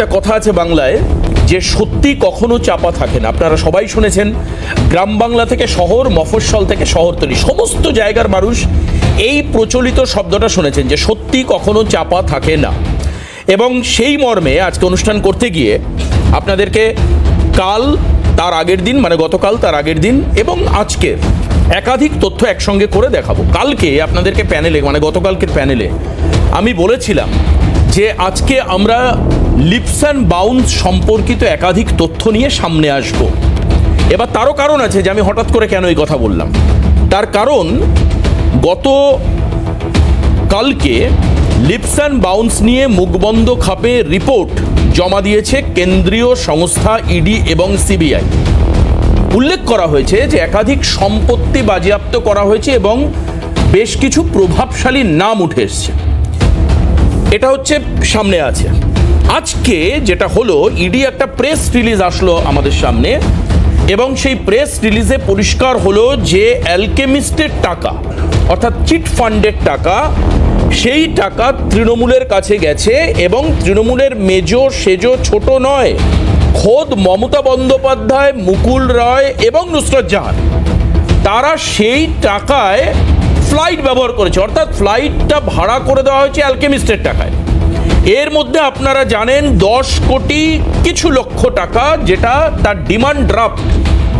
একটা কথা আছে বাংলায়, যে সত্যি কখনো চাপা থাকে না। আপনারা সবাই শুনেছেন, গ্রাম বাংলা থেকে শহর, মফস্বল থেকে শহরতলি, সমস্ত জায়গার মানুষ এই প্রচলিত শব্দটা শুনেছেন, যে সত্যি কখনো চাপা থাকে না। এবং সেই মর্মে আজকে অনুষ্ঠান করতে গিয়ে আপনাদেরকে কাল, তার আগের দিন মানে গতকাল, তার আগের দিন এবং আজকের একাধিক তথ্য একসঙ্গে করে দেখাবো। কালকে আপনাদেরকে প্যানেলে মানে গতকালকের প্যানেলে আমি বলেছিলাম যে আজকে আমরা লিপস অ্যান্ড বাউন্স সম্পর্কিত একাধিক তথ্য নিয়ে সামনে আসব। এবার তারও কারণ আছে যে আমি হঠাৎ করে কেন এই কথা বললাম। তার কারণ, গত কালকে লিপস অ্যান্ড বাউন্স নিয়ে মুখবন্ধ খাপে রিপোর্ট জমা দিয়েছে কেন্দ্রীয় সংস্থা ইডি এবং সিবিআই। উল্লেখ করা হয়েছে যে একাধিক সম্পত্তি বাজেয়াপ্ত করা হয়েছে এবং বেশ কিছু প্রভাবশালী নাম উঠে এসছে। এটা হচ্ছে সামনে আছে। আজকে যেটা হলো ইডি একটা প্রেস রিলিজ আসলো আমাদের সামনে, এবং সেই প্রেস রিলিজে পরিষ্কার হলো যে অ্যালকেমিস্টের টাকা, অর্থাৎ চিট ফান্ডের টাকা, সেই টাকা তৃণমূলের কাছে গেছে, এবং তৃণমূলের মেজো সেজো ছোট নয়, খোদ মমতা বন্দ্যোপাধ্যায়, মুকুল রায় এবং নুসরত জাহান, তারা সেই টাকায় ফ্লাইট ব্যবহার করেছে, অর্থাৎ ফ্লাইটটা ভাড়া করে দেওয়া হয়েছে অ্যালকেমিস্টের টাকায়। এর মধ্যে আপনারা জানেন দশ কোটি কিছু লক্ষ টাকা যেটা তার ডিমান্ড ড্রাফট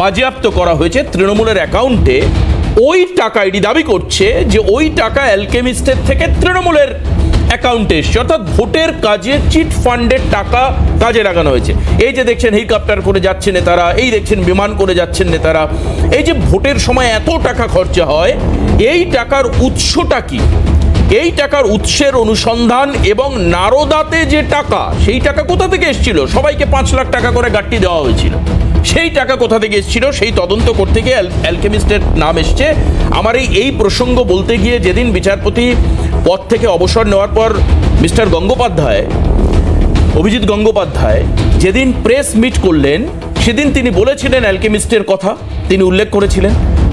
বাজেয়াপ্ত করা হয়েছে তৃণমূলের অ্যাকাউন্টে। ওই টাকা এটি দাবি করছে যে ওই টাকা অ্যালকেমিস্টের থেকে তৃণমূলের অ্যাকাউন্টে এসছে। অর্থাৎ ভোটের কাজে চিট ফান্ডের টাকা কাজে লাগানো হয়েছে। এই যে দেখছেন হেলিকপ্টার করে যাচ্ছে নেতারা, এই দেখছেন বিমান করে যাচ্ছেন নেতারা, এই যে ভোটের সময় এত টাকা খরচা হয়, এই টাকার উৎসটা কি? এই টাকার উৎসের অনুসন্ধান এবং নারদাতে যে টাকা, সেই টাকা কোথা থেকে এসেছিল? সবাইকে পাঁচ লাখ টাকা করে গাট্টি দেওয়া হয়েছিল। সেই টাকা কোথা থেকে এসেছিল? সেই তদন্ত করতে গিয়ে অ্যালকেমিস্টের নাম এসছে। আমার এই এই প্রসঙ্গ বলতে গিয়ে যেদিন বিচারপতি পদ থেকে অবসর নেওয়ার পর মিস্টার গঙ্গোপাধ্যায়, অভিজিৎ গঙ্গোপাধ্যায় যেদিন প্রেস মিট করলেন, সেদিন তিনি বলেছিলেন অ্যালকেমিস্টের কথা, তিনি উল্লেখ করেছিলেন।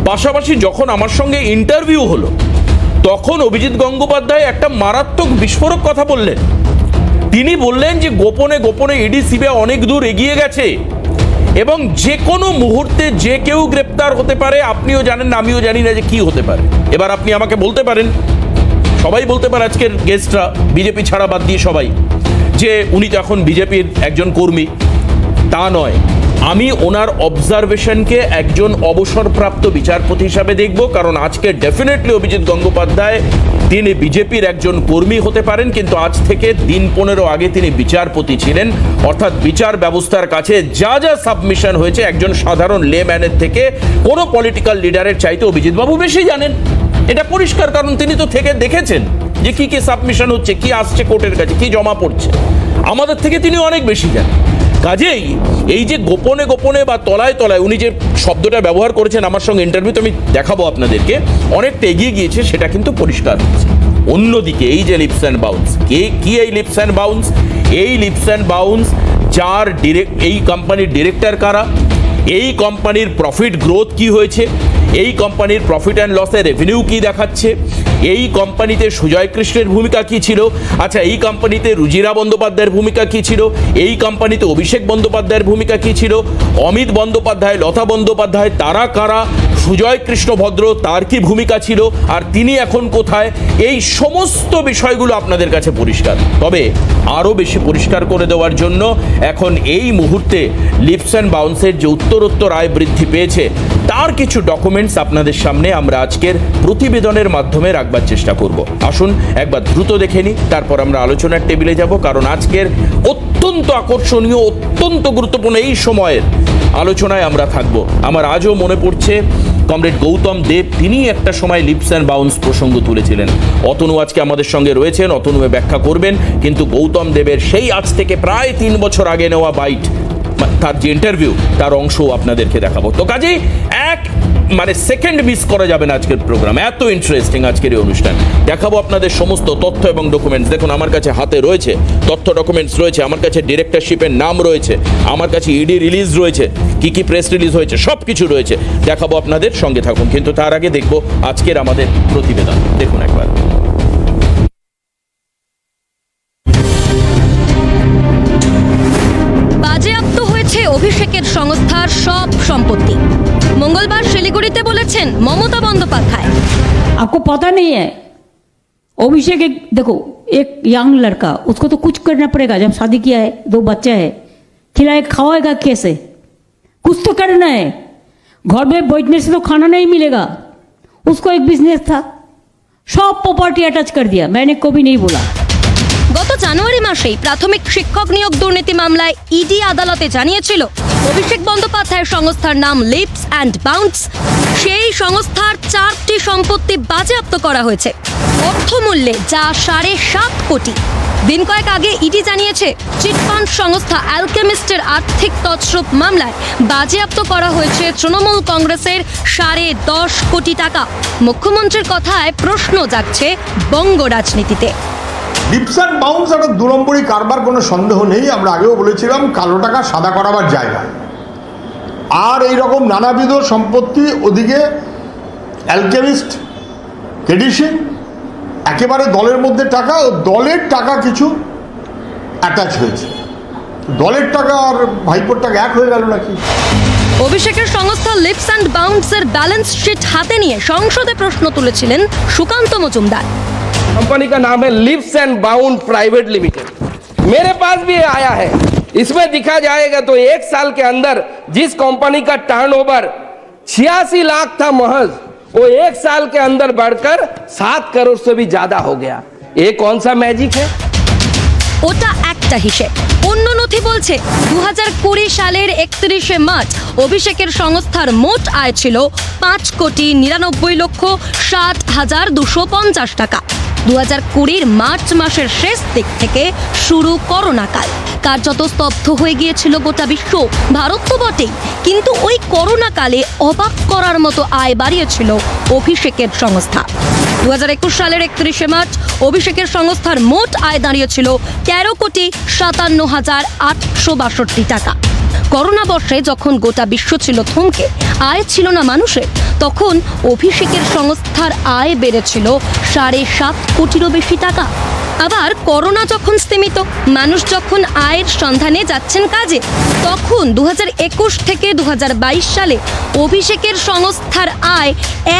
পাশাপাশি যখন আমার সঙ্গে ইন্টারভিউ হলো তখন অভিজিৎ গঙ্গোপাধ্যায় একটা মারাত্মক বিস্ফোরক কথা বললেন। তিনি বললেন যে, গোপনে গোপনে ইডি সিবিআই অনেক দূর এগিয়ে গেছে এবং যে কোনো মুহূর্তে যে কেউ গ্রেপ্তার হতে পারে, আপনিও জানেন আমিও জানি না যে কি হতে পারে। এবার আপনি আমাকে বলতে পারেন, সবাই বলতে পারে আজকের গেস্টরা বিজেপি ছাড়া বাদ দিয়ে সবাই, যে উনি তো এখন বিজেপির একজন কর্মী, তা নয়। আমি ওনার অবজারভেশনকে একজন অবসরপ্রাপ্ত বিচারপতি হিসাবে দেখব, কারণ আজকে ডেফিনেটলি অভিজিৎ গঙ্গোপাধ্যায়, তিনি বিজেপির একজন কর্মী হতে পারেন, কিন্তু আজ থেকে দিন পনেরো আগে তিনি বিচারপতি ছিলেন। অর্থাৎ বিচার ব্যবস্থার কাছে যা যা সাবমিশন হয়েছে, একজন সাধারণ লেম্যানের থেকে কোনো পলিটিক্যাল লিডারের চাইতে অভিজিৎবাবু বেশি জানেন। এটা পরিষ্কার, কারণ তিনি তো থেকে দেখেছেন যে কি কি সাবমিশন হচ্ছে, কি আসছে কোর্টের কাছে, কি জমা পড়ছে। আমাদের থেকে তিনি অনেক বেশি জানেন। কাজেই এই যে গোপনে গোপনে বা তলায় তলায় উনি যে শব্দটা ব্যবহার করেছেন আমার সঙ্গে ইন্টারভিউতে আমি দেখাবো আপনাদেরকে, অনেকটা এগিয়ে গিয়েছে, সেটা কিন্তু পরিষ্কার হচ্ছে। অন্যদিকে এই যে লিপস অ্যান্ড বাউন্স কে, কি এই লিপস অ্যান্ড বাউন্স এই লিপস অ্যান্ড বাউন্স যার ডিরেক্ট এই কোম্পানির ডিরেক্টর কারা? এই কোম্পানির প্রফিট গ্রোথ কি হয়েছে? এই কোম্পানির প্রফিট অ্যান্ড লসের রেভিনিউ কি দেখাচ্ছে? এই কোম্পানিতে সুজয় কৃষ্ণের ভূমিকা কী ছিল? আচ্ছা এই কোম্পানিতে রুজিরা বন্দ্যোপাধ্যায়ের ভূমিকা কী ছিল? এই কোম্পানিতে অভিষেক বন্দ্যোপাধ্যায়ের ভূমিকা কী ছিল? অমিত বন্দ্যোপাধ্যায়, লতা বন্দ্যোপাধ্যায়, তারা কারা? সুজয় কৃষ্ণ ভদ্র তার কি ভূমিকা ছিল আর তিনি এখন কোথায়? এই সমস্ত বিষয়গুলো আপনাদের কাছে পরিষ্কার। তবে আরও বেশি পরিষ্কার করে দেওয়ার জন্য এখন এই মুহূর্তে লিপস অ্যান্ড বাউন্সের যে উত্তরোত্তর আয় বৃদ্ধি পেয়েছে, তার কিছু ডকুমেন্টস আপনাদের সামনে আমরা আজকের প্রতিবেদনের মাধ্যমে রাখবার চেষ্টা করব। আসুন, একবার দ্রুত দেখে নিই, তারপর আমরা আলোচনার টেবিলে যাব, কারণ আজকের অত্যন্ত আকর্ষণীয়, অত্যন্ত গুরুত্বপূর্ণ এই সময়ের আলোচনায় আমরা থাকব। আমার আজও মনে পড়ছে কমরেড গৌতম দেব তিনি একটা সময় লিপস অ্যান্ড বাউন্স প্রসঙ্গ তুলেছিলেন। অতনু আজকে আমাদের সঙ্গে রয়েছেন, অতনু ব্যাখ্যা করবেন, কিন্তু গৌতম দেবের সেই আজ থেকে প্রায় তিন বছর আগে নেওয়া বাইট তার যে ইন্টারভিউ তার অংশও আপনাদেরকে দেখাবো। তো কাজেই এক মানে সেকেন্ড মিস করা যাবে না আজকের প্রোগ্রাম এত ইন্টারেস্টিং আজকের এই অনুষ্ঠান। দেখাবো আপনাদের সমস্ত তথ্য এবং ডকুমেন্টস দেখুন, আমার কাছে হাতে রয়েছে তথ্য ডকুমেন্টস রয়েছে, আমার কাছে ডিরেক্টরশিপের নাম রয়েছে, আমার কাছে ইডি রিলিজ রয়েছে, কি কি প্রেস রিলিজ হয়েছে সব কিছু রয়েছে। দেখাবো আপনাদের সঙ্গে থাকুন। কিন্তু তার আগে দেখব আজকের আমাদের প্রতিবেদন। দেখুন একবার। आपको पता नहीं है। अभिषेक एक, देखो, एक यंग लड़का, उसको तो कुछ करना पड़ेगा। जब शादी किया है, दो बच्चा है, खिलाए खवाएगा कैसे? कुछ तो करना है। घर में बैठने से तो खाना नहीं मिलेगा। उसको एक बिज़नेस था। सब प्रॉपर्टी अटैच कर दिया। मैंने कभी नहीं बोला। জানুয়ারি মাসেই প্রাথমিক শিক্ষক নিয়োগ দুর্নীতি মামলায় ইডি আদালতে জানিয়েছিল, অভিষেক বন্দ্যোপাধ্যায়ের সংস্থার নাম লিপস অ্যান্ড বাউন্স। সেই সংস্থার চারটি সম্পত্তি বাজেয়াপ্ত করা হয়েছে। অর্থমূল্যে যা সাড়ে সাত কোটি। দিন কয়েক আগে ইডি জানিয়েছে, চিটফান্ড সংস্থা অ্যালকেমিস্টের আর্থিক তছরূপ মামলায় বাজেয়াপ্ত করা হয়েছে তৃণমূল কংগ্রেসের সাড়ে দশ কোটি টাকা। মুখ্যমন্ত্রীর কথায় প্রশ্ন জাগছে বঙ্গ রাজনীতিতে। অ্যান্ড বাউন্স একটা দু নম্বরই কারবার কোনো সন্দেহ নেই। আমরা আগেও বলেছিলাম, কালো টাকা সাদা করাবার জায়গা। আর এই রকম নানাবিধ সম্পত্তি ওদিকে অ্যালকেমিস্ট, কেডিসিন, একেবারে দলের মধ্যে টাকা ও দলের টাকা কিছু অ্যাটাচ হয়েছে। দলের টাকা আর ভাইপোর টাকা এক হয়ে গেল নাকি? অভিষেকের সংস্থা লিপস অ্যান্ড বাউন্সের ব্যালেন্স শিট হাতে নিয়ে সংসদে প্রশ্ন তুলেছিলেন সুকান্ত মজুমদার। कंपनी का नाम है leaps and bound private limited मेरे पास भी ये आया है इसमें दिखा जाएगा तो एक साल के अंदर जिस कंपनी का टर्नओवर छियासी लाख था महज वो एक साल के अंदर बढ़कर सात करोड़ से भी ज्यादा हो गया ये कौन सा मैजिक है ওটা একটা হিসেব অন্য নথি বলছে দু কুড়ি সালের একত্রিশে মার্চ অভিষেকের সংস্থার মোট আয় ছিল পাঁচ কোটি নিরানব্বই লক্ষ ষাট হাজার দুশো পঞ্চাশ টাকা দু হাজার কুড়ির মার্চ মাসের শেষ দিক থেকে শুরু করোনাকাল। কার্যত স্তব্ধ হয়ে গিয়েছিল গোটা বিশ্ব, ভারত তো বটেই। কিন্তু ওই করোনাকালে অবাক করার মতো আয় বাড়িয়েছিল অভিষেকের সংস্থা। দু হাজার একুশ সালের একত্রিশে মার্চ অভিষেকের সংস্থার মোট আয় দাঁড়িয়েছিল তেরো কোটি সাতান্ন হাজার আটশো বাষট্টি টাকা। করোনা বর্ষে যখন গোটা বিশ্ব ছিল থমকে, আয় ছিল না মানুষের, তখন অভিষেকের সংস্থার আয় বেড়েছিল সাড়ে সাত কোটিরও বেশি টাকা। আবার করোনা যখন স্থিমিত মানুষ যখন আয়ের সন্ধানে যাচ্ছেন কাজে, তখন দু থেকে দু হাজার বাইশ সালে অভিষেকের সংস্থার আয়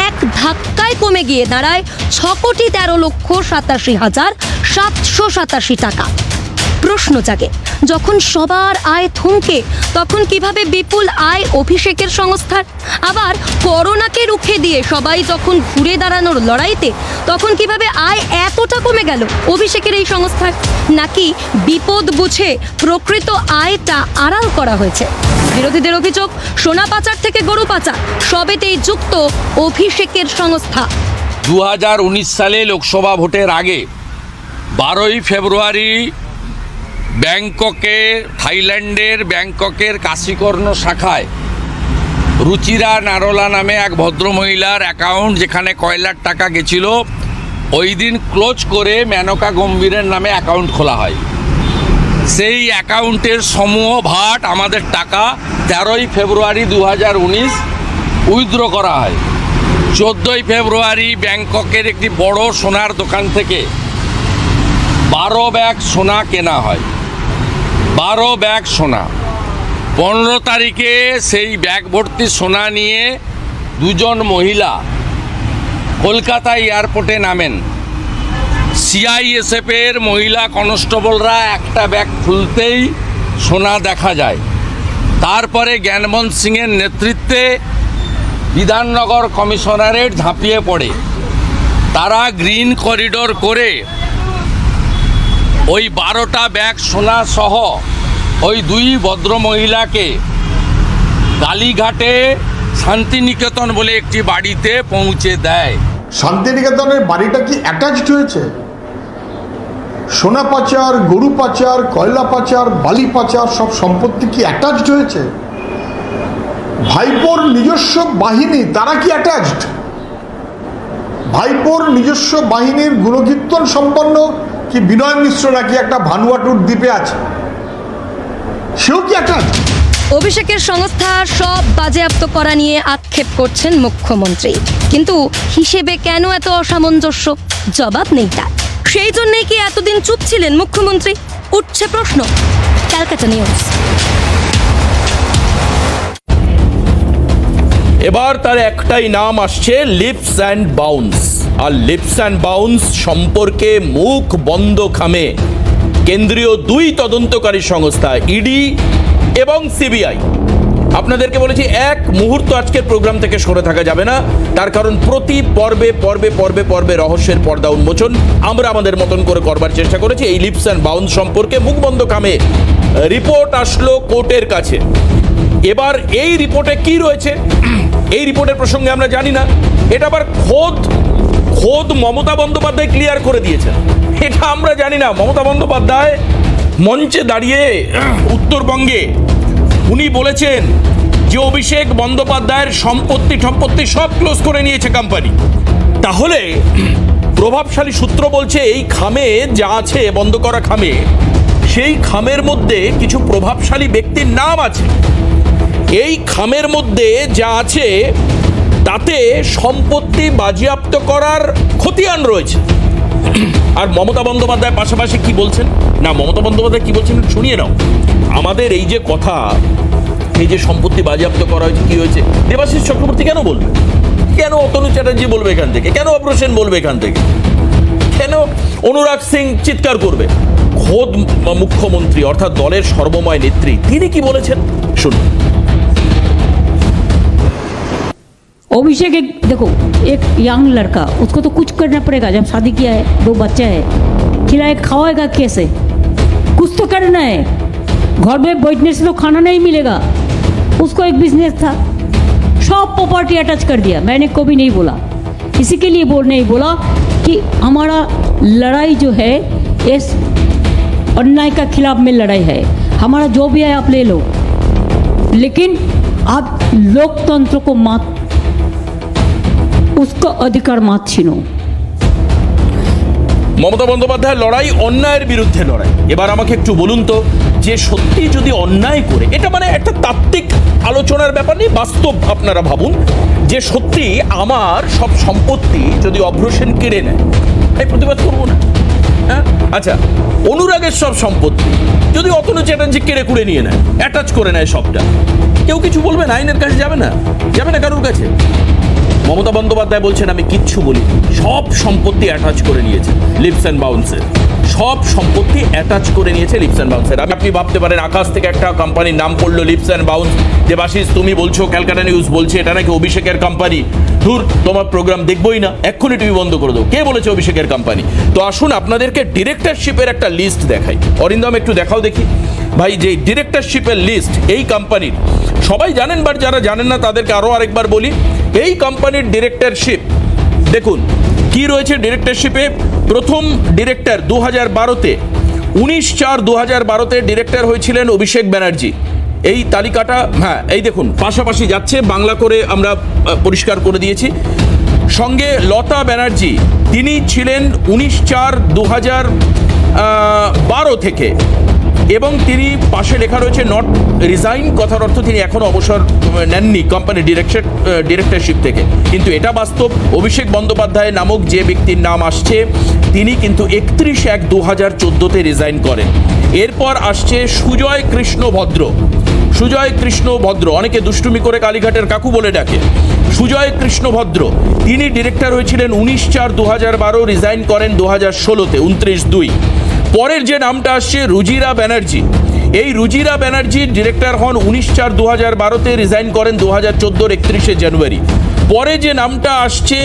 এক ধাক্কায় কমে গিয়ে দাঁড়ায় ছ কোটি তেরো লক্ষ সাতাশি হাজার সাতশো সাতাশি টাকা। প্রশ্ন জাগে। যখন সবার আয় থমকে, তখন কীভাবে বিপুল আয় অভিষেকের সংস্থার? আবার করোনাকে রুখে দিয়ে সবাই যখন ঘুরে দাঁড়ানোর লড়াইতে, তখন কীভাবে আয় এতটা কমে গেল অভিষেকের এই সংস্থার? নাকি বিপদ বুঝে প্রকৃত আয়টা আড়াল করা হয়েছে? বিরোধীদের অভিযোগ, সোনা পাচার থেকে গরু পাচার, সবেতেই যুক্ত অভিষেকের সংস্থা। দু হাজার উনিশ সালে লোকসভা ভোটের আগে বারোই ফেব্রুয়ারি ব্যাংককে, থাইল্যান্ডের ব্যাংককের কাশীকর্ণ শাখায় রুচিরা নারোলা নামে এক ভদ্রমহিলার অ্যাকাউন্ট যেখানে কয়লার টাকা গেছিল, ওই দিন ক্লোজ করে মেনকা গম্ভীরের নামে অ্যাকাউন্ট খোলা হয়। সেই অ্যাকাউন্টের সমূহ ভাট আমাদের টাকা তেরোই ফেব্রুয়ারি দু হাজার উনিশ উইথড্র করা হয়। চোদ্দোই ফেব্রুয়ারি ব্যাংককের একটি বড় সোনার দোকান থেকে বারো ব্যাগ সোনা কেনা হয়। বারো ব্যাগ সোনা। পনেরো তারিখে সেই ব্যাগ ভর্তি সোনা নিয়ে দুজন মহিলা কলকাতা এয়ারপোর্টে নামেন। সিআইএসএফের মহিলা কনস্টেবলরা একটা ব্যাগ খুলতেই সোনা দেখা যায়। তারপরে জ্ঞানমোহন সিংয়ের নেতৃত্বে বিধাননগর কমিশনারেট ঝাঁপিয়ে পড়ে। তারা গ্রিন করিডোর করে ওই বারোটা ব্যাগ সোনা সহ ওই দুই ভদ্রমহিলাকে কালীঘাটে শান্তিনিকেতন বলে একটি বাড়িতে পৌঁছে দেয়। শান্তিনিকেতনের বাড়িটা কি অ্যাটাচড হয়েছে? সোনা পাচার, গরু পাচার, কয়লা পাচার, বালি পাচার, সব সম্পত্তি কি অ্যাটাচড হয়েছে? ভাইপোর নিজস্ব বাহিনী, তারা কি অ্যাটাচড ভাইপোর নিজস্ব বাহিনীর গুণকীর্তন সম্পন্ন কি বিনয় মিশ্র নাকি একটা ভানুয়াটুর দ্বীপে আছে? সেও কি একটা? অভিষেকের সংস্থা সব বাজেয়াপ্ত করা নিয়ে আক্ষেপ করছেন মুখ্যমন্ত্রী। কিন্তু হিসেবে কেন এত অসামঞ্জস্য? জবাব নেই তার। সেই জন্যই কি এতদিন চুপ ছিলেন মুখ্যমন্ত্রী? উঠছে প্রশ্ন। Calcutta news. এবার তার একটাই নাম আসছে লিপস অ্যান্ড বাউন্স। আর লিপস অ্যান্ড বাউন্স সম্পর্কে মুখ বন্ধ খামে। কেন্দ্রীয় দুই তদন্তকারী সংস্থা, ইডি এবং সিবিআই। আপনাদেরকে বলেছি, এক মুহূর্ত আজকের প্রোগ্রাম থেকে সরে থাকা যাবে না। তার কারণ প্রতি পর্বে পর্বে পর্বে পর্বে রহস্যের পর্দা উন্মোচন। আমরা আমাদের মতন করে করবার চেষ্টা করেছি। এই লিপস অ্যান্ড বাউন্স সম্পর্কে মুখ বন্ধ খামে। রিপোর্ট আসলো কোর্টের কাছে। এবার এই রিপোর্টে কি রয়েছে? এই রিপোর্টের প্রসঙ্গে আমরা জানি না। এটা আবার খোদ খোদ মমতা বন্দ্যোপাধ্যায় ক্লিয়ার করে দিয়েছেন। এটা আমরা জানি না। মমতা বন্দ্যোপাধ্যায় মঞ্চে দাঁড়িয়ে, উত্তরবঙ্গে উনি বলেছেন যে অভিষেক বন্দ্যোপাধ্যায়ের সম্পত্তি সম্পত্তি সব ক্লোজ করে নিয়েছে কোম্পানি তাহলে প্রভাবশালী সূত্র বলছে এই খামে যা আছে, বন্ধ করা খামে, সেই খামের মধ্যে কিছু প্রভাবশালী ব্যক্তির নাম আছে। এই খামের মধ্যে যা আছে, তাতে সম্পত্তি বাজেয়াপ্ত করার খতিয়ান রয়েছে। আর মমতা বন্দ্যোপাধ্যায় পাশাপাশি কি বলছেন? না, মমতা বন্দ্যোপাধ্যায় কি বলছেন শুনিয়ে নাও। আমাদের এই যে কথা, এই যে সম্পত্তি বাজেয়াপ্ত করা হয়েছে, কি হয়েছে? দেবাশিস চক্রবর্তী কেন বলবে? কেন অতনু চ্যাটার্জি বলবে এখান থেকে? কেন অপারেশন বলবে এখান থেকে? কেন অনুরাগ সিং চিৎকার করবে? খোদ মুখ্যমন্ত্রী, অর্থাৎ দলের সর্বময় নেত্রী, তিনি কি বলেছেন? শুনুন। अभिषेक एक, देखो, एक यंग लड़का, उसको तो कुछ करना पड़ेगा। जब शादी किया है, दो बच्चा है, खिलाए खाओएगा कैसे? कुछ तो करना है। घर में बैठने से तो खाना नहीं मिलेगा। उसको एक बिज़नेस था। सब प्रॉपर्टी अटैच कर दिया। मैंने कभी नहीं बोला। इसी के लिए बोल, नहीं बोला कि हमारा लड़ाई जो है, इस अन्याय का खिलाफ में लड़ाई है। हमारा जो भी है, आप ले लो। लेकिन आप लोकतंत्र को मात उसका अधिकार मत छीनो মমতা বন্দ্যোপাধ্যায়ের লড়াই অন্যায়ের বিরুদ্ধে লড়াই এবার আমাকে একটু বলুন তো যে সত্যি যদি অন্যায় করে এটা মানে একটা তাত্ত্বিক আলোচনার ব্যাপার নেই বাস্তব আপনারা ভাবুন যে সত্যি আমার সব সম্পত্তি যদি অভ্রসেন কেড়ে নেয় আমি প্রতিবাদ করবো না হ্যাঁ আচ্ছা অনুরাগের সব সম্পত্তি যদি অতনু চ্যাটার্জি কেড়ে কুড়ে নিয়ে নেয় অ্যাটাচ করে নেয় সবটা কেউ কিছু বলবে না আইনের কাছে যাবে না যাবে না কারোর কাছে মমতা বন্দ্যোপাধ্যায় বলছেন, আমি কিচ্ছু বলি সব সম্পত্তি অ্যাটাচ করে নিয়েছে লিপস অ্যান্ড বাউন্সের সব সম্পত্তি অ্যাটাচ করে নিয়েছে লিপস অ্যান্ড বাউন্সের আপনি ভাবতে পারেন, আকাশ থেকে একটা কোম্পানির নাম পড়ল লিপস অ্যান্ড বাউন্স। যে দেবাশিস, তুমি বলছো, ক্যালকাটা নিউজ বলছে, এটা নাকি অভিষেকের কোম্পানি দূর তোমার প্রোগ্রাম দেখবই না। এক্ষুনি টিভি বন্ধ করে দাও। কে বলেছে অভিষেকের কোম্পানি তো আসুন, আপনাদেরকে ডিরেক্টরশিপের একটা লিস্ট দেখাই। অরিন্দম, একটু দেখাও দেখি। ভাই, যে ডিরেক্টরশিপের লিস্ট এই কোম্পানির সবাই জানেন বাট যারা জানেন না, তাদেরকে আরও আরেকবার বলি। এই কোম্পানির ডিরেক্টরশিপ দেখুন, কি রয়েছে ডিরেক্টরশিপে প্রথম ডিরেক্টর দু হাজার বারোতে, উনিশ চার দু হাজার বারোতে ডিরেক্টর হয়েছিলেন অভিষেক ব্যানার্জি। এই তালিকাটা হ্যাঁ এই দেখুন, পাশাপাশি যাচ্ছে, বাংলা করে আমরা পরিষ্কার করে দিয়েছি। সঙ্গে লতা ব্যানার্জি, তিনি ছিলেন উনিশ চার দু হাজার বারো থেকে। এবং তিনি পাশে লেখা রয়েছে নট রিজাইন কথার অর্থ তিনি এখনও অবসর নেননি কোম্পানি ডিরেক্টর ডিরেক্টরশিপ থেকে। কিন্তু এটা বাস্তব, অভিষেক বন্দ্যোপাধ্যায় নামক যে ব্যক্তির নাম আসছে, তিনি কিন্তু একত্রিশ এক দু হাজার চোদ্দোতে রিজাইন করেন। এরপর আসছে সুজয় কৃষ্ণ ভদ্র। সুজয় কৃষ্ণ ভদ্র, অনেকে দুষ্টুমি করে কালীঘাটের কাকু বলে ডাকে। সুজয় কৃষ্ণ ভদ্র, তিনি ডিরেক্টর হয়েছিলেন উনিশ চার দু হাজার বারো রিজাইন করেন দু হাজার ষোলোতে, উনত্রিশ দুই। পরের যে নামটা আসছে, রুজিরা ব্যানার্জি। এই রুজিরা ব্যানার্জি ডিরেক্টর হন উনিশ চার দু হাজার বারোতে রিজাইন করেন দু হাজার চোদ্দোর একত্রিশে জানুয়ারি। পরে যে নামটা আসছে,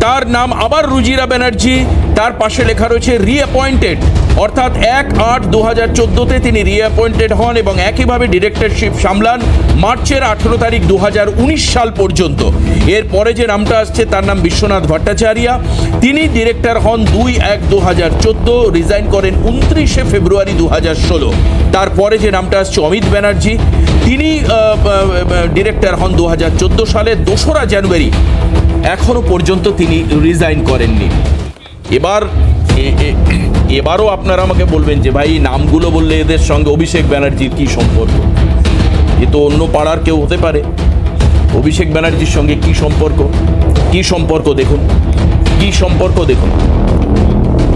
তার নাম আবার রুজিরা ব্যানার্জি তার পাশে লেখা রয়েছে রিঅ্যাপয়েন্টেড অর্থাৎ এক আট দু হাজার চোদ্দোতে তিনি রিঅ্যাপয়েন্টেড হন এবং একইভাবে ডিরেক্টরশিপ সামলান মার্চের আঠেরো তারিখ দু হাজার উনিশ সাল পর্যন্ত। এরপরে যে নামটা আসছে তার নাম বিশ্বনাথ ভট্টাচার্য। তিনি ডিরেক্টর হন দুই এক দু হাজার চোদ্দ রিজাইন করেন উনত্রিশে ফেব্রুয়ারি দু হাজার ষোলো। তারপরে যে নামটা আসছে অমিত ব্যানার্জি, তিনি ডিরেক্টর হন দু হাজার চোদ্দ সালে, দোসরা জানুয়ারি এখনও পর্যন্ত তিনি রিজাইন করেননি। এবার এবারও আপনারা আমাকে বলবেন যে ভাই, নামগুলো বললে এদের সঙ্গে অভিষেক ব্যানার্জির কি সম্পর্ক? এ তো অন্য পাড়ার কেউ হতে পারে। অভিষেক ব্যানার্জির সঙ্গে কি সম্পর্ক? কি সম্পর্ক দেখুন। কি সম্পর্ক দেখুন।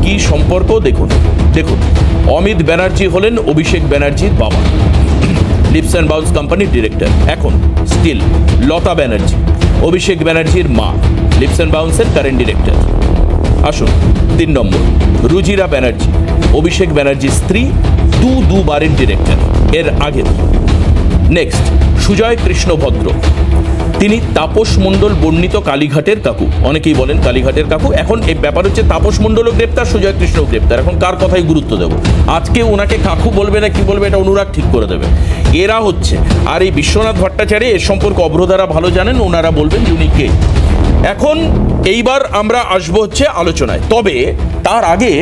কি সম্পর্ক দেখুন। দেখুন, অমিত ব্যানার্জি হলেন অভিষেক ব্যানার্জির বাবা। লিপস অ্যান্ড বাউন্স কোম্পানির ডিরেক্টর। এখন, স্টিল, লতা ব্যানার্জি, অভিষেক ব্যানার্জির মা, লিপস অ্যান্ড বাউন্সের কারেন্ট ডিরেক্টর আসুন, তিন নম্বর, রুজিরা ব্যানার্জি, অভিষেক ব্যানার্জির স্ত্রী দু দুবারের ডিরেক্টর এর আগে নেক্সট সুজয় কৃষ্ণ ভদ্র তিনি তাপস মণ্ডল বর্ণিত কালীঘাটের কাকু। অনেকেই বলেন কালীঘাটের কাকু। এখন এই ব্যাপার হচ্ছে তাপস মণ্ডলও গ্রেপ্তার, সুজয় কৃষ্ণ গ্রেপ্তার। এখন কার কথাই গুরুত্ব দেব? আজকে ওনাকে কাকু বলবে না, কি বলবে, এটা অনুরাগ ঠিক করে দেবে। এরা হচ্ছে, আর এই বিশ্বনাথ ভট্টাচার্য এর সম্পর্কে অভ্রদারা ভালো জানেন ওনারা বলবেন উনি কে? এখন এইবার আমরা আসব হচ্ছে আলোচনায়। তবে তার আগে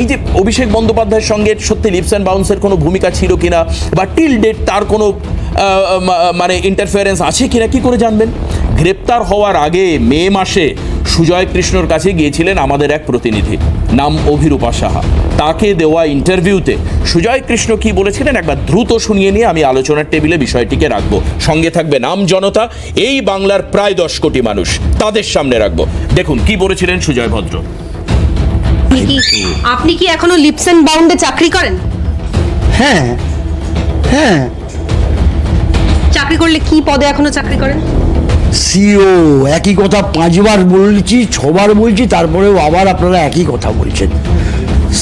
এই যে অভিষেক বন্দ্যোপাধ্যায়ের সঙ্গে সত্যি লিপস অ্যান্ড বাউন্সের কোনো ভূমিকা ছিল কিনা বা টিল ডেট তার কোনো মানে ইন্টারফারেন্স আছে কিনা কি করে জানবেন? গ্রেপ্তার হওয়ার আগে মে মাসে সুজয় কৃষ্ণর কাছে গিয়েছিলেন আমাদের এক প্রতিনিধি নাম অভিরূপা সাহা। তাকে দেওয়া ইন্টারভিউতে সুজয় কৃষ্ণ কি বলেছিলেন একবার দ্রুত শুনিয়ে নিয়ে আমি আলোচনার টেবিলে বিষয়টিকে রাখব। সঙ্গে থাকবে নাম জনতা এই বাংলার প্রায় দশ কোটি মানুষ তাদের সামনে রাখব। দেখুন কি বলেছিলেন সুজয় ভদ্র? আপনি কি আপনি কি এখনও লিপস এন্ড বাউন্ডে চাকরি করেন? হ্যাঁ হ্যাঁ। চাকরি করলে কি পদে এখনও চাকরি করেন? সিও একই কথা পাঁচবার বলছি ছবার বলছি তারপরেও আবার আপনারা একই কথা বলছেন।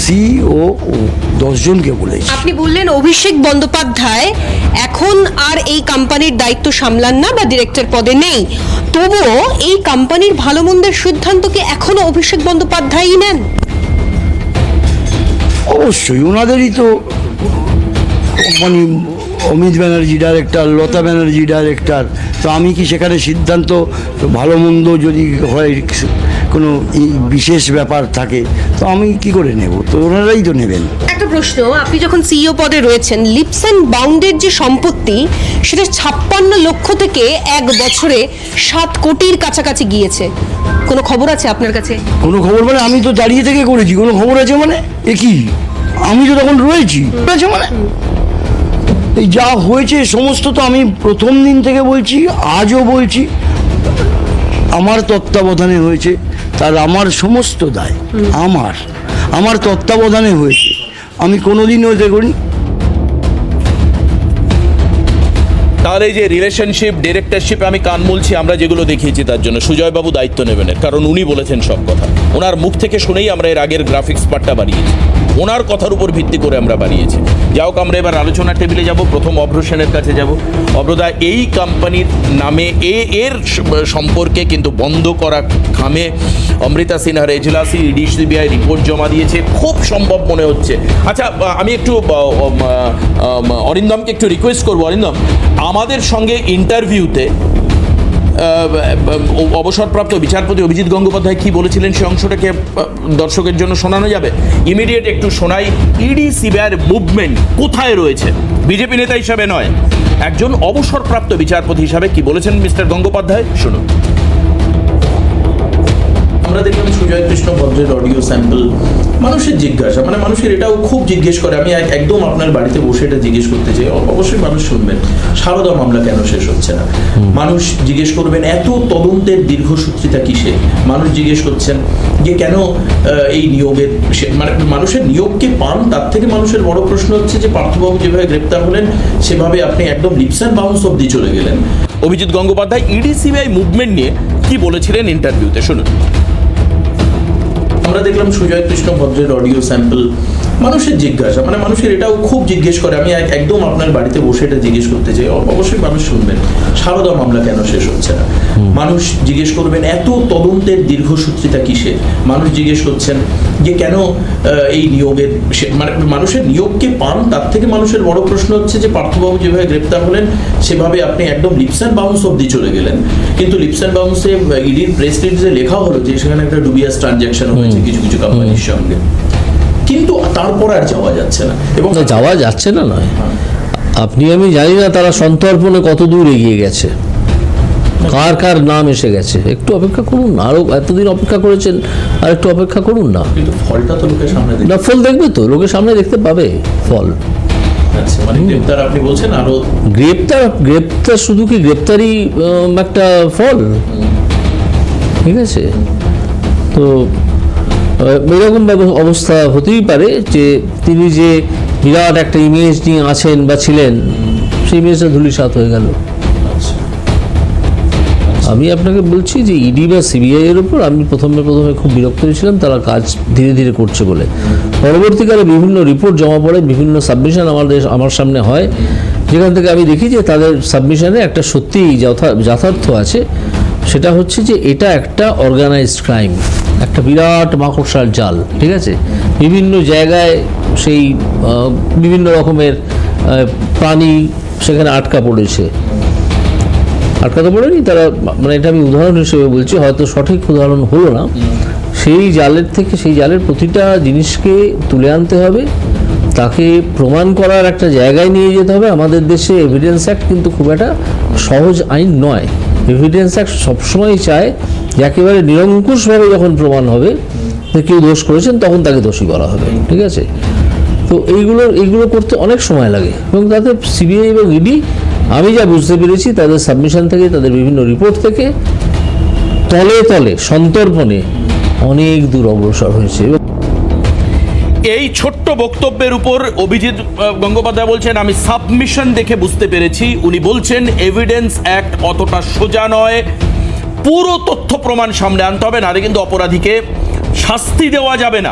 সিও দশজনকে বলেছি। আপনি বললেন অভিষেক বন্দ্যোপাধ্যায় এখন আর এই কোম্পানির দায়িত্ব সামলান না বা ডিরেক্টর পদে নেই। তবুও এই কোম্পানির ভালো মন্দের সিদ্ধান্ত কি এখনও অভিষেক বন্দ্যোপাধ্যায়ই নেন? অবশ্যই ওনাদেরই তো company Amit Banerjee director Lata Banerjee director তো আমি কি সেখানে সিদ্ধান্ত ভালো মন্দ যদি হয় কোনো বিশেষ ব্যাপার থাকে তো আমি কি করে নেব? তো ওনারাই তো নেবেন। একটা প্রশ্ন আপনি যখন সিইও পদে রয়েছেন লিপস অ্যান্ড বাউন্ডের যে সম্পত্তি সেটা ছাপ্পান্ন লক্ষ থেকে এক বছরে সাত কোটির কাছাকাছি গিয়েছে। কোনো খবর আছে আপনার কাছে? কোনো খবর মানে আমি তো দাঁড়িয়ে থেকে করেছি কোনো খবর আছে মানে? এ কি? আমি তো তখন রয়েছি। মানে? এই যা হয়েছে সমস্ত তো আমি প্রথম দিন থেকে বলছি আজও বলছি। আমার তত্ত্বাবধানে হয়েছে তার আমার সমস্ত দায় আমার। আমার তত্ত্বাবধানে হয়েছে। আমি কোনোদিনও দেখুন তার এই যে রিলেশনশিপ ডিরেক্টরশিপ আমি কান মুলছি, আমরা যেগুলো দেখিয়েছি তার জন্য। সুজয়বাবু দায়িত্ব নেবেন কারণ উনি বলেছেন সব কথা। ওনার মুখ থেকে শুনেই আমরা এর আগের গ্রাফিক্স পার্টটা বাড়িয়েছি ওনার কথার উপর ভিত্তি করে আমরা বানিয়েছি। যাই হোক, আমরা এবার আলোচনা টেবিলে যাব, প্রথম অভ্র সেনের কাছে যাব। অভ্রদা, এই কোম্পানির নামে এ এর সম্পর্কে কিন্তু বন্ধ করা খামে। অমৃতা সিনহার এজলাসি ইডি সিবিআই রিপোর্ট জমা দিয়েছে। খুব সম্ভব মনে হচ্ছে। আচ্ছা আমি একটু অরিন্দমকে একটু রিকোয়েস্ট করব। অরিন্দম আমাদের সঙ্গে ইন্টারভিউতে অবসরপ্রাপ্ত বিচারপতি অভিজিৎ গঙ্গোপাধ্যায় কি বলেছিলেন সে অংশটাকে দর্শকের জন্য শোনানো যাবে। ইমিডিয়েট একটু শোনাই ইডি সিবিআইয়ের মুভমেন্ট কোথায় রয়েছে? বিজেপি নেতা হিসাবে নয়, একজন অবসরপ্রাপ্ত বিচারপতি হিসাবে কি বলেছেন মিস্টার গঙ্গোপাধ্যায়? শুনুন। আমরা দেখলাম সুজয় কৃষ্ণ ভদ্রের অডিও স্যাম্পল মানুষের জিজ্ঞাসা মানে মানুষের এটাও খুব জিজ্ঞেস করে। আমি একদম আপনার বাড়িতে বসে এটা জিজ্ঞেস করতে চাই অবশ্যই মানুষ শুনবেন। সারদা মামলা কেন শেষ হচ্ছে না? মানুষ জিজ্ঞেস করবেন এত তদন্তের দীর্ঘসূত্রিতা কিসে? মানুষ জিজ্ঞেস করছেন যে কেন এই নিয়োগের মানে মানুষের নিয়োগকে পান? তার থেকে মানুষের বড় প্রশ্ন হচ্ছে যে পার্থবাবু যেভাবে গ্রেপ্তার হলেন সেভাবে আপনি একদম লিপসার বাউন্স অব্দি চলে গেলেন। Abhijit Gangopadhyay ED CBI movement নিয়ে কি বলেছিলেন ইন্টারভিউতে শুনুন। আমরা দেখলাম সুজয় কৃষ্ণ ভদ্রের অডিও স্যাম্পল মানুষের জিজ্ঞাসা মানে মানুষের এটাও খুব জিজ্ঞেস করে। আমি একদম আপনার বাড়িতে বসে এটা জিজ্ঞেস করতে চাই। অবশ্যই মানুষ শুনবেন। সারদা মামলা কেন শেষ হচ্ছে না? মানুষ জিজ্ঞেস করবেন এত তদন্তের দীর্ঘসূত্রিতা কিসে মানুষ জিজ্ঞেস করছেন যে কেন এই নিয়োগের মানে মানুষের নিয়োগকে পান? তার থেকে মানুষের বড় প্রশ্ন হচ্ছে যে পার্থবাবু যেভাবে গ্রেপ্তার হলেন সেভাবে আপনি একদম লিপসার বাউন্স অব্দি চলে গেলেন। কিন্তু লিপসার বাউন্সে ইডির প্রেস রিলিজে লেখা হলো যে সেখানে একটা ডুবিয়াস ট্রানজাকশন হয়েছে কিছু কিছু কোম্পানির সঙ্গে। কিন্তু তারপর আর যাওয়া যাচ্ছে না। এবং যাওয়া যাচ্ছে না নয়। আপনি আমি জানি না তারা সন্তর্পণে কত দূর এগিয়ে গেছে। কার কার নাম এসে গেছে। একটু অপেক্ষা করুন না। আরও এতদিন অপেক্ষা করেছেন আর একটু অপেক্ষা করুন না। কিন্তু ফলটা তো লোকের সামনে না ফল দেখবে তো। লোকের সামনে দেখতে পাবে ফল। দেখাচ্ছে মানে গ্রেপ্তার আপনি বলছেন আরও গ্রেপ্তার গ্রেপ্তার শুধু কি গ্রেপ্তারই একটা ফল? ঠিক আছে। তো এরকম অবস্থা হতেই পারে যে তিনি যে বিরাট একটা ইমেজ নিয়ে আছেন বা ছিলেন সেই ইমেজটা ধুলিসাৎ হয়ে গেল। আমি আপনাকে বলছি যে ইডি বা সিবিআই এর উপর আমি প্রথমে প্রথমে খুব বিরক্ত হয়েছিলাম তারা কাজ ধীরে ধীরে করছে বলে। পরবর্তীকালে বিভিন্ন রিপোর্ট জমা পড়ে বিভিন্ন সাবমিশন আমাদের আমার সামনে হয়। যেখান থেকে আমি দেখি যে তাদের সাবমিশনে একটা সত্যি যথা- যথার্থ আছে। সেটা হচ্ছে যে এটা একটা অর্গানাইজড ক্রাইম একটা বিরাট মাকড়সার জাল, ঠিক আছে? বিভিন্ন জায়গায় সেই বিভিন্ন রকমের প্রাণী সেখানে আটকা পড়েছে। আটকাতে পড়েনি, তারা মানে এটা আমি উদাহরণ হিসেবে বলছি, হয়তো সঠিক উদাহরণ হলো না। সেই জালের থেকে, সেই জালের প্রতিটা জিনিসকে তুলে আনতে হবে। তাকে প্রমাণ করার একটা জায়গায় নিয়ে যেতে হবে। আমাদের দেশে এভিডেন্স অ্যাক্ট কিন্তু খুব একটা সহজ আইন নয়। এভিডেন্স অ্যাক্ট সবসময় চায় যে একেবারে নিরঙ্কুশভাবে যখন প্রমাণ হবে যে কেউ দোষ করেছেন, তখন তাকে দোষী করা হবে, ঠিক আছে? তো এইগুলো এইগুলো করতে অনেক সময় লাগে এবং তাতে সিবিআই এবং ইডি আমি যা বুঝতে পেরেছি, তাদের সাবমিশন থেকে, তাদের বিভিন্ন রিপোর্ট থেকে, তলে তলে, সন্তর্পণে অনেক দূর অগ্রসর হয়েছে। এই ছোট্ট বক্তব্যের উপর অভিজিৎ গঙ্গোপাধ্যায় বলছেন, আমি সাবমিশন দেখে বুঝতে পেরেছি। উনি বলছেন এভিডেন্স অ্যাক্ট অতটা সোজা নয়। পুরো তথ্য প্রমাণ সামনে আনতে হবে, নাহলে কিন্তু অপরাধীকে শাস্তি দেওয়া যাবে না।